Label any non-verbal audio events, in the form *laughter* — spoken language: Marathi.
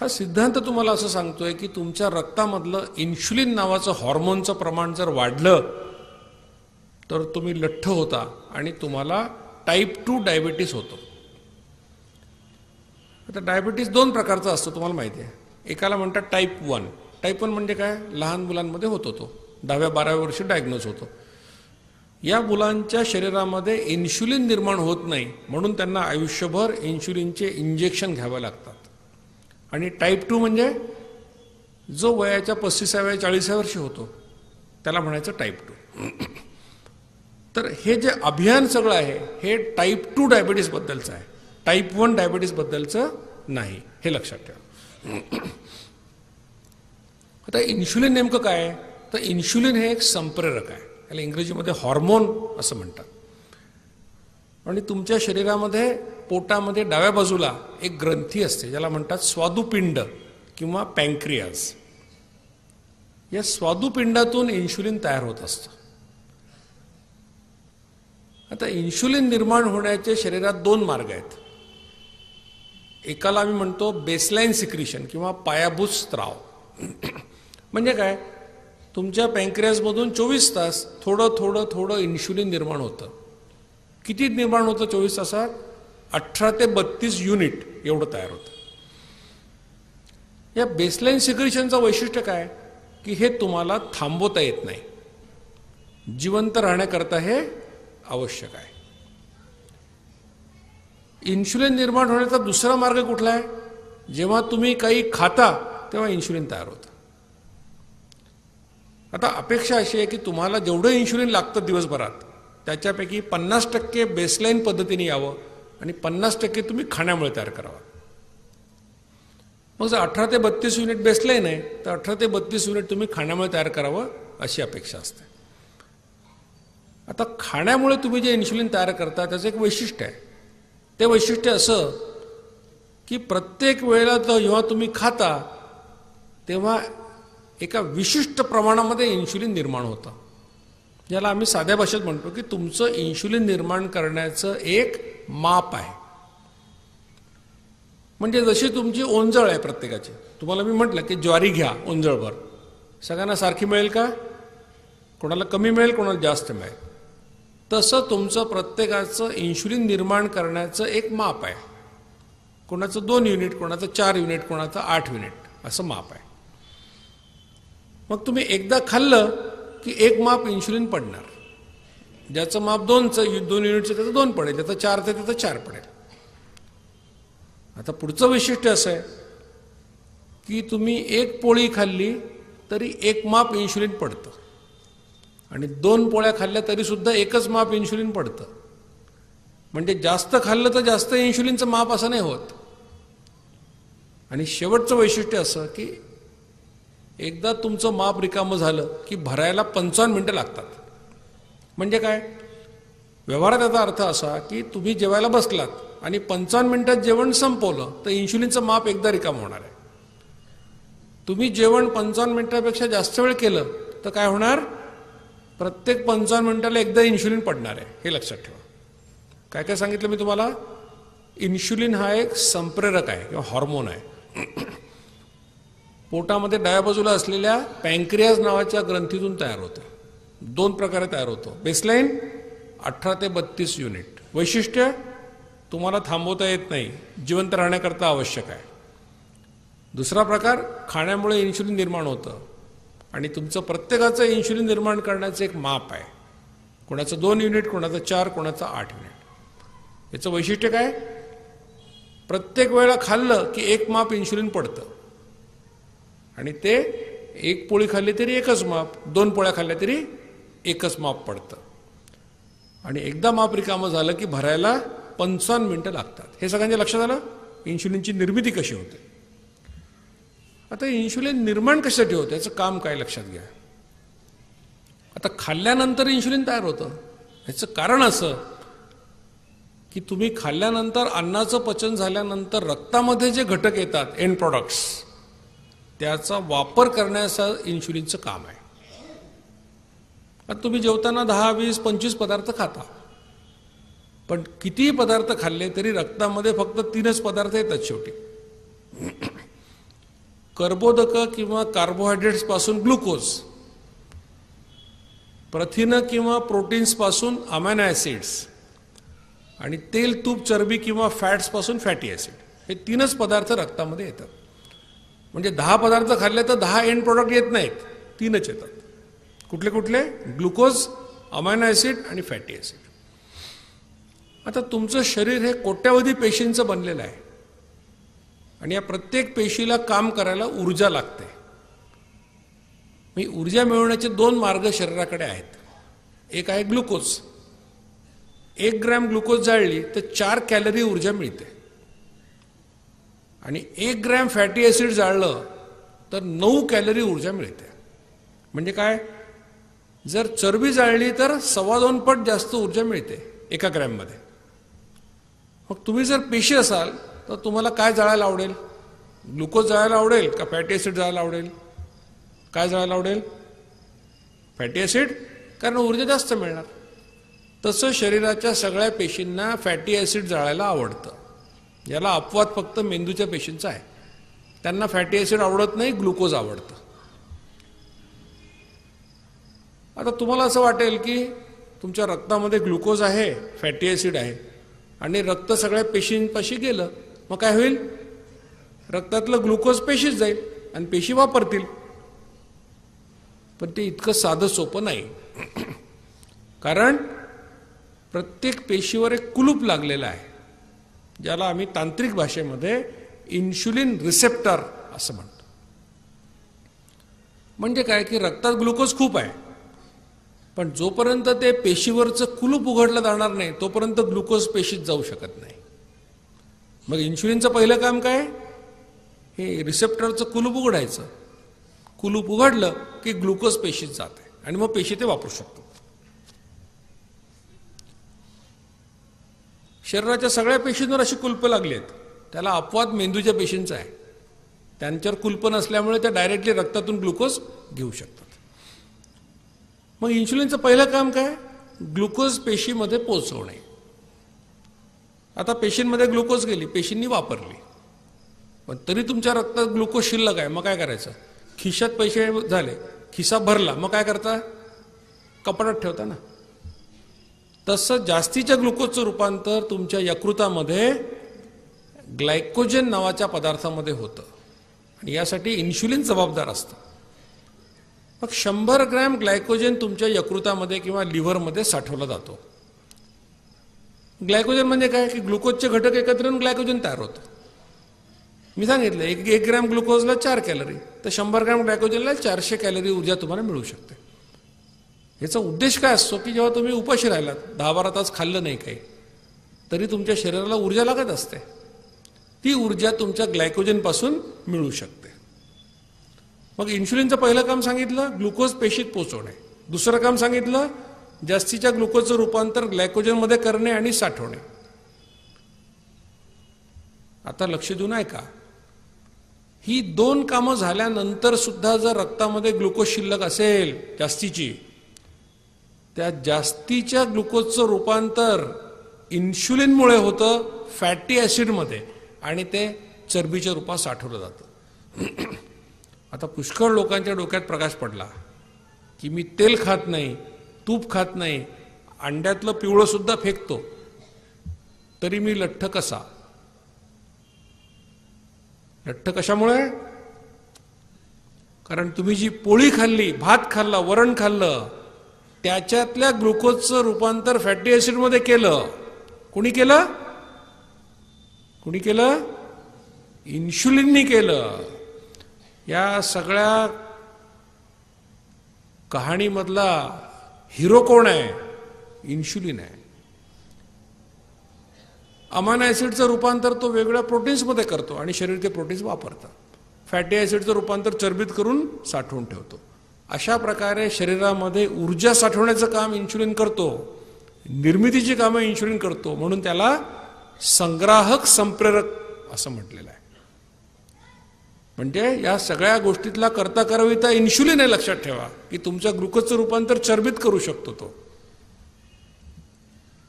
हा सिद्धांत तुम्हाला असं सांगतोय की तुमच्या रक्तामधलं इन्शुलिन नावाचं हॉर्मोनचं प्रमाण जर वाढलं तर तुम्ही लठ्ठ होता आणि तुम्हाला टाईप टू डायबिटीस होतो. आता डायबिटीस दोन प्रकारचा असतो तुम्हाला माहिती आहे. एकाला म्हणतात टाईप वन टाईप वन म्हणजे काय? लहान मुलांमध्ये होतो तो दहाव्या बाराव्या वर्षी डायग्नोज होतो. या मुलांच्या शरीरामध्ये इन्शुलिन निर्माण होत नाही म्हणून त्यांना आयुष्यभर इन्शुलिनचे इंजेक्शन घ्यावे लागतात. आणि टाईप टू म्हणजे जो वयाच्या पस्तीसाव्या चाळीसाव्या वर्षी होतो त्याला म्हणायचं टाईप टू तर हे जे अभियान सगळं आहे हे टाईप टू डायबिटीसबद्दलचं आहे. टाईप वन डायबिटीसबद्दलचं नाही हे लक्षात ठेवा. आता इन्शुलिन नेमकं काय आहे? तर इन्शुलिन हे एक संप्रेरक आहे. याला इंग्रजीमध्ये हॉर्मोन असं म्हणतात. आणि तुमच्या शरीरामध्ये पोटामध्ये डाव्या बाजूला एक ग्रंथी असते ज्याला म्हणतात स्वादुपिंड किंवा पँक्रियाज. या स्वादुपिंडातून इन्शुलिन तयार होत असतं. आता इन्शुलिन निर्माण होण्याचे शरीरात दोन मार्ग आहेत. एकाला आम्ही म्हणतो बेसलाईन सिक्रिशन किंवा पायाभूत स्त्राव. म्हणजे काय? तुमच्या पँक्रियासमधून चोवीस तास थोडं थोडं थोडं इन्शुलिन निर्माण होतं. किती निर्माण होतं चोवीस तासात? अठरा ते बत्तीस युनिट एवढं तयार होतं. या बेसलाईन सिक्रिशनचं वैशिष्ट्य काय? की हे तुम्हाला थांबवता येत नाही. जिवंत राहण्याकरता हे आवश्यक आहे. इन्शुलिन निर्माण होण्याचा दुसरा मार्ग कुठला आहे? जेव्हा तुम्ही काही खाता तेव्हा इन्शुलिन तयार होतं. आता अपेक्षा अशी आहे की तुम्हाला जेवढं इन्शुलिन लागतं दिवसभरात त्याच्यापैकी पन्नास टक्के बेसलाईन पद्धतीने यावं आणि पन्नास टक्के तुम्ही खाण्यामुळे तयार करावा. मग जर अठरा ते बत्तीस युनिट बेसलाईन आहे तर अठरा ते बत्तीस युनिट तुम्ही खाण्यामुळे तयार करावं अशी अपेक्षा असते. आता खाण्यामुळे तुम्ही जे इन्शुलिन तयार करता त्याचं एक वैशिष्ट्य आहे. ते वैशिष्ट्य असं की प्रत्येक वेळेला जेव्हा तुम्ही खाता तेव्हा एका विशिष्ट प्रमाणामध्ये इन्शुलिन निर्माण होतं. ज्याला आम्ही साध्या भाषेत म्हणतो की तुमचं इन्शुलिन निर्माण करण्याचं एक माप आहे. म्हणजे जशी तुमची ओंजळ आहे प्रत्येकाची. तुम्हाला मी म्हटलं की ज्वारी घ्या ओंजळभर. सगळ्यांना सारखी मिळेल का? कोणाला कमी मिळेल कोणाला जास्त मिळेल. तसं तुमचं प्रत्येकाचं इन्शुलिन निर्माण करण्याचं एक माप आहे. कोणाचं दोन युनिट कोणाचं चार युनिट कोणाचं आठ युनिट असं माप आहे. मग तुम्ही एकदा खाल्लं की एक माप इन्शुलिन पडणार. ज्याचं माप दोनचं दोन युनिटचं त्याचं दोन पडेल. ज्याचं चार ते त्याचं चार पडेल. आता पुढचं वैशिष्ट्य असं आहे की तुम्ही एक पोळी खाल्ली तरी एक माप इन्शुलिन पडतं. आणि दोन पोळ्या खाल्ल्या तरी सुद्धा एकच माप इन्शुलिन पडतं. म्हणजे जास्त खाल्लं तर जास्त इन्शुलिनचं माप असं नाही होत. आणि शेवटचं वैशिष्ट्य असं की एकदा तुमचं माप रिकामं झालं की भरायला पंचावन्न मिनटं लागतात. म्हणजे काय? व्यवहारात याचा अर्थ असा की तुम्ही जेवायला बसलात आणि पंचावन्न मिनटात जेवण संपवलं तर इन्शुलिनचं माप एकदा रिकामं होणार आहे. तुम्ही जेवण पंचावन्न मिनटापेक्षा जास्त वेळ केलं तर काय होणार? प्रत्येक पंचावन्न मिनटाला एकदा इन्शुलिन पडणार आहे. हे लक्षात ठेवा. काय काय सांगितलं मी तुम्हाला? इन्शुलिन हा एक संप्रेरक आहे किंवा हॉर्मोन आहे. पोटामध्ये डाव्या बाजूला असलेल्या पँक्रियाज नावाच्या ग्रंथीतून तयार होतं. दोन प्रकारे तयार होतो. बेसलाईन अठरा ते बत्तीस युनिट वैशिष्ट्य तुम्हाला थांबवता येत नाही. जिवंत राहण्याकरता आवश्यक आहे. दुसरा प्रकार खाण्यामुळे इन्शुलिन निर्माण होतं. आणि तुमचं प्रत्येकाचं इन्शुलिन निर्माण करण्याचं एक माप आहे. कोणाचं दोन युनिट कोणाचं चार कोणाचं आठ युनिट याचं वैशिष्ट्य काय? प्रत्येक वेळेला खाल्लं की एक माप इन्शुलिन पडतं. आणि ते एक पोळी खाल्ली तरी एकच माप दोन पोळ्या खाल्ल्या तरी एकच माप पडतं. आणि एकदा माप रिकामं झालं की भरायला पंचावन्न मिनटं लागतात. हे सगळ्यांच्या लक्षात आलं? इन्शुलिनची निर्मिती कशी होते? आता इन्शुलिन निर्माण कशासाठी होतं? याचं काम काय लक्षात घ्या. आता खाल्ल्यानंतर इन्शुलिन तयार होतं. याचं कारण असं की तुम्ही खाल्ल्यानंतर अन्नाचं पचन झाल्यानंतर रक्तामध्ये जे घटक येतात एंड प्रॉडक्ट्स त्याचा वापर करण्याचं इन्शुलिनचं काम आहे. आता तुम्ही जेवताना दहा वीस पंचवीस पदार्थ खाता. पण कितीही पदार्थ खाल्ले तरी रक्तामध्ये फक्त तीनच पदार्थ येतात शेवटी. कर्बोदकं किंवा कार्बोहायड्रेट्सपासून ग्लुकोज प्रथिनं किंवा प्रोटीन्सपासून अमॅनो ॲसिड्स आणि तेल तूप चरबी किंवा फॅट्सपासून फॅटी ॲसिड हे तीनच पदार्थ रक्तामध्ये येतात. म्हणजे दहा पदार्थ खाल्ले तर दहा एंड प्रोडक्ट येत नाहीत. तीनच येतात. कुठले कुठले? ग्लुकोज अमायनो ॲसिड आणि फॅटी ॲसिड आता तुमचं शरीर हे कोट्यावधी पेशींचं बनलेलं आहे. आणि या प्रत्येक पेशीला काम करायला ऊर्जा लागते. मी ऊर्जा मिळवण्याचे दोन मार्ग शरीराकडे आहेत. एक आहे ग्लुकोज एक ग्रॅम ग्लुकोज जाळली तर चार कॅलरी ऊर्जा मिळते. आणि एक ग्रॅम फॅटी ॲसिड जाळलं तर नऊ कॅलरी ऊर्जा मिळते. म्हणजे काय? जर चरबी जाळली तर सव्वा दोन पट जास्त ऊर्जा मिळते एका ग्रॅममध्ये. मग तुम्ही जर पेशी असाल तर तुम्हाला काय जाळायला आवडेल? ग्लुकोज जाळायला आवडेल का फॅटी ॲसिड जाळायला आवडेल? काय जाळायला आवडेल? फॅटी ॲसिड कारण ऊर्जा जास्त मिळणार. तसं शरीराच्या सगळ्या पेशींना फॅटी ॲसिड जाळायला आवडतं. याला अपवाद फक्त मेंदूच्या पेशींचा आहे. त्यांना फॅटी ॲसिड आवडत नाही ग्लुकोज आवडतं. आता तुम्हाला असं वाटेल की तुमच्या रक्तामध्ये ग्लुकोज आहे फॅटी ॲसिड आहे आणि रक्त सगळ्या पेशींपाशी गेलं मग काय होईल? रक्तातलं ग्लुकोज पेशीच जाईल आणि पेशी वापरतील. पण ते इतकं साधं सोपं नाही. *clears throat* कारण प्रत्येक पेशीवर एक कुलूप लागलेला आहे. ज्याला आम्ही तांत्रिक भाषेमध्ये इन्शुलिन रिसेप्टर असं म्हणतो. म्हणजे काय की रक्तात ग्लुकोज खूप आहे. पण जोपर्यंत ते पेशीवरचं कुलूप उघडलं जाणार नाही तोपर्यंत ग्लुकोज पेशीत जाऊ शकत नाही. मग इन्शुलिनचं पहिलं काम काय? हे रिसेप्टरचं कुलूप उघडायचं. कुलूप उघडलं की ग्लुकोज पेशीत जाते. आणि मग पेशी ते वापरू शकतो. शरीराच्या सगळ्या पेशींवर अशी कुल्प लागली आहेत. त्याला अपवाद मेंदूच्या पेशींचा आहे. त्यांच्यावर कुल्प नसल्यामुळे त्या डायरेक्टली रक्तातून ग्लुकोज घेऊ शकतात. मग इन्शुलिनचं पहिलं काम काय? ग्लुकोज पेशीमध्ये पोचवणे आता पेशींमध्ये ग्लुकोज गेली पेशींनी वापरली. पण तरी तुमच्या रक्तात ग्लुकोज शिल्लक आहे मग काय करायचं? खिशात पैसे झाले खिसा भरला मग काय करता? कपाटात ठेवता ना. तसं जास्तीच्या ग्लुकोजचं रूपांतर तुमच्या यकृतामध्ये ग्लायकोजन नावाच्या पदार्थामध्ये होतं. आणि यासाठी इन्शुलिन जबाबदार असतं. मग शंभर ग्रॅम ग्लायकोजन तुमच्या यकृतामध्ये किंवा लिव्हरमध्ये साठवला जातो. ग्लायकोजन म्हणजे काय? की ग्लुकोजचे घटक एकत्र येऊन ग्लायकोजन तयार होतं. मी सांगितलं एक एक ग्रॅम ग्लुकोजला चार कॅलरी. तर शंभर ग्रॅम ग्लायकोजनला चारशे कॅलरी ऊर्जा तुम्हाला मिळू शकते. याचा उद्देश काय असतो की जेव्हा तुम्ही उपाशी राहिलात दहा बारा तास खाल्लं नाही काही तरी तुमच्या शरीराला ऊर्जा लागत असते. ती ऊर्जा तुमच्या ग्लायकोजनपासून मिळू शकते. मग इन्शुलिनचं पहिलं काम सांगितलं ग्लुकोज पेशीत पोचवणे. दुसरं काम सांगितलं जास्तीच्या ग्लुकोजचं रूपांतर ग्लायकोजनमध्ये करणे आणि साठवणे. आता लक्ष देऊन आहे का ही दोन कामं झाल्यानंतर सुद्धा जर रक्तामध्ये ग्लुकोज शिल्लक असेल जास्तीची त्या जास्तीच्या ग्लुकोजचं रूपांतर इन्शुलिनमुळे होतं फॅटी ॲसिडमध्ये. आणि ते चरबीच्या रूपात साठवलं जातं. *clears throat* आता पुष्कळ लोकांच्या डोक्यात प्रकाश पडला की मी तेल खात नाही तूप खात नाही अंड्यातलं पिवळं सुद्धा फेकतो. तरी मी लठ्ठ कसा? लठ्ठ कशामुळे? कारण तुम्ही जी पोळी खाल्ली भात खाल्ला वरण खाल्लं त्याच्यातल्या ग्लुकोजचं रूपांतर फॅटी ॲसिडमध्ये केलं. कुणी केलं? कुणी केलं? इन्शुलिननी केलं. या सगळ्या कहाणीमधला हिरो कोण आहे? इन्शुलिन आहे. अमान ॲसिडचं रूपांतर तो वेगळ्या प्रोटीन्समध्ये करतो आणि शरीर ते प्रोटीन्स वापरतात. फॅटी ॲसिडचं रूपांतर चरबीत करून साठवून ठेवतो. अशा प्रकारे शरीरामध्ये ऊर्जा साठवण्याचं काम इन्शुलिन करतो. निर्मितीची कामं इन्शुलिन करतो. म्हणून त्याला संग्राहक संप्रेरक असं म्हटलेलं आहे. म्हणजे या सगळ्या गोष्टीतला करता करविता इन्शुलिन आहे लक्षात ठेवा की तुमच्या ग्लुकोजचं रूपांतर चरबीत करू शकतो तो.